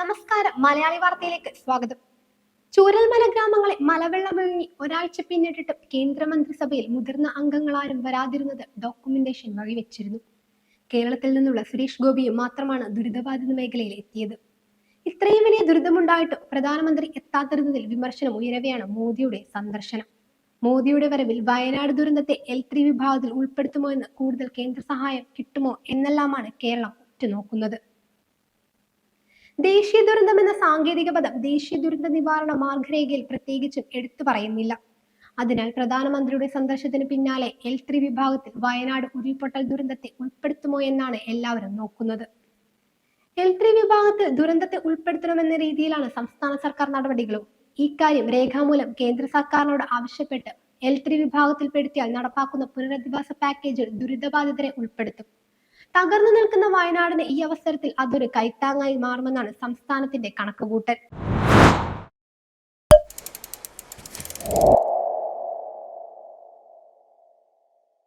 നമസ്കാരം. മലയാളി വാർത്തയിലേക്ക് സ്വാഗതം. ചൂരൽമല ഗ്രാമങ്ങളെ മലവെള്ളം ഒഴുങ്ങി ഒരാഴ്ച പിന്നിട്ടിട്ടും കേന്ദ്രമന്ത്രിസഭയിൽ മുതിർന്ന അംഗങ്ങളാരും വരാതിരുന്നത് ഡോക്യുമെന്റേഷൻ വഴി വെച്ചിരുന്നു. കേരളത്തിൽ നിന്നുള്ള സുരേഷ് ഗോപിയും മാത്രമാണ് ദുരിതബാധിത മേഖലയിൽ എത്തിയത്. ഇത്രയും വലിയ ദുരിതമുണ്ടായിട്ടും പ്രധാനമന്ത്രി എത്താതിരുന്നതിൽ വിമർശനം ഉയരവെയാണ് മോദിയുടെ സന്ദർശനം. മോദിയുടെ വരവിൽ വയനാട് ദുരന്തത്തെ എൽ ത്രീ വിഭാഗത്തിൽ ഉൾപ്പെടുത്തുമോ എന്ന് കൂടുതൽ കേന്ദ്ര സഹായം കിട്ടുമോ എന്നെല്ലാമാണ് കേരളം ഉറ്റുനോക്കുന്നത്. ദേശീയ ദുരന്തം എന്ന സാങ്കേതിക പദം ദേശീയ ദുരന്ത നിവാരണ മാർഗരേഖയിൽ പ്രത്യേകിച്ചും എടുത്തു പറയുന്നില്ല. അതിനാൽ പ്രധാനമന്ത്രിയുടെ സന്ദർശനത്തിന് പിന്നാലെ എൽ ത്രീ വിഭാഗത്തിൽ വയനാട് ഉരുൾപൊട്ടൽ ദുരന്തത്തെ ഉൾപ്പെടുത്തുമോ എന്നാണ് എല്ലാവരും നോക്കുന്നത്. എൽ ത്രീ വിഭാഗത്തിൽ ദുരന്തത്തെ ഉൾപ്പെടുത്തണമെന്ന രീതിയിലാണ് സംസ്ഥാന സർക്കാർ നടപടികളും. ഇക്കാര്യം രേഖാമൂലം കേന്ദ്ര സർക്കാരിനോട് ആവശ്യപ്പെട്ട് എൽ ത്രീ വിഭാഗത്തിൽപ്പെടുത്തിയാൽ നടപ്പാക്കുന്ന പുനരധിവാസ പാക്കേജിൽ ദുരിതബാധിതരെ ഉൾപ്പെടുത്തും. തകർന്നു നിൽക്കുന്ന വയനാടിന് ഈ അവസരത്തിൽ അതൊരു കൈത്താങ്ങായി മാറുമെന്നാണ് സംസ്ഥാനത്തിന്റെ കണക്കുകൂട്ടൽ.